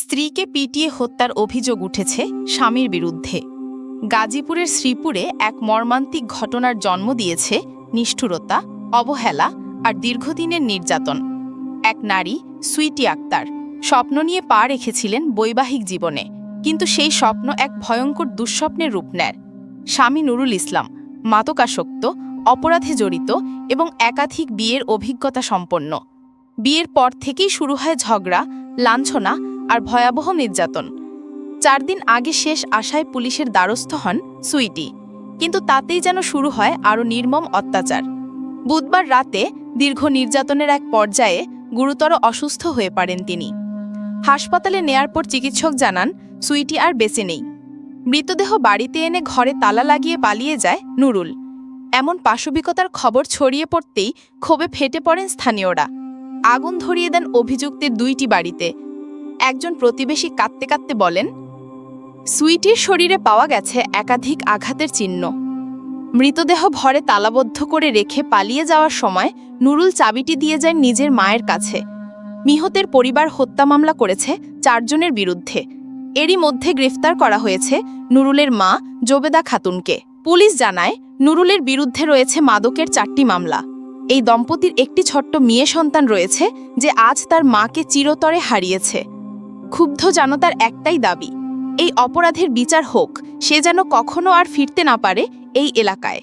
স্ত্রীকে পিটিয়ে হত্যার অভিযোগ উঠেছে স্বামীর বিরুদ্ধে। গাজীপুরের শ্রীপুরে এক মর্মান্তিক ঘটনার জন্ম দিয়েছে নিষ্ঠুরতা, অবহেলা আর দীর্ঘদিনের নির্যাতন। এক নারী, সুইটি আক্তার, স্বপ্ন নিয়ে পা রেখেছিলেন বৈবাহিক জীবনে, কিন্তু সেই স্বপ্ন এক ভয়ঙ্কর দুঃস্বপ্নের রূপ নেয়। স্বামী নুরুল ইসলাম, মাদকাসক্ত, অপরাধে জড়িত এবং একাধিক বিয়ের অভিজ্ঞতা সম্পন্ন। বিয়ের পর থেকেই শুরু হয় ঝগড়া, লাঞ্ছনা আর ভয়াবহ নির্যাতন। চার দিন আগে শেষ আশায় পুলিশের দ্বারস্থ হন সুইটি। কিন্তু তাতেই যেন শুরু হয় আরও নির্মম অত্যাচার। বুধবার রাতে দীর্ঘ নির্যাতনের এক পর্যায়ে গুরুতর অসুস্থ হয়ে পড়েন তিনি। হাসপাতালে নেয়ার পর চিকিৎসক জানান, সুইটি আর বেঁচে নেই। মৃতদেহ বাড়িতে এনে ঘরে তালা লাগিয়ে পালিয়ে যায় নুরুল। এমন পাশবিকতার খবর ছড়িয়ে পড়তেই ক্ষোভে ফেটে পড়েন স্থানীয়রা। আগুন ধরিয়ে দেন অভিযুক্তের দুইটি বাড়িতে। একজন প্রতিবেশী কাঁদতে কাঁদতে বলেন, সুইটির শরীরে পাওয়া গেছে একাধিক আঘাতের চিহ্ন। মৃতদেহ ভরে তালাবদ্ধ করে রেখে পালিয়ে যাওয়ার সময় নুরুল চাবিটি দিয়ে যায় নিজের মায়ের কাছে। মিহতের পরিবার হত্যা মামলা করেছে চারজনের বিরুদ্ধে। এরই মধ্যে গ্রেফতার করা হয়েছে নুরুলের মা, জোবেদা খাতুনকে। পুলিশ জানায়, নুরুলের বিরুদ্ধে রয়েছে মাদকের চারটি মামলা। এই দম্পতির একটি ছোট্ট মেয়ে সন্তান রয়েছে, যে আজ তার মাকে চিরতরে হারিয়েছে। ক্ষুব্ধ জনতার একটাই দাবি, এই অপরাধের বিচার হোক, সে যেন কখনো আর ফিরতে না পারে এই এলাকায়।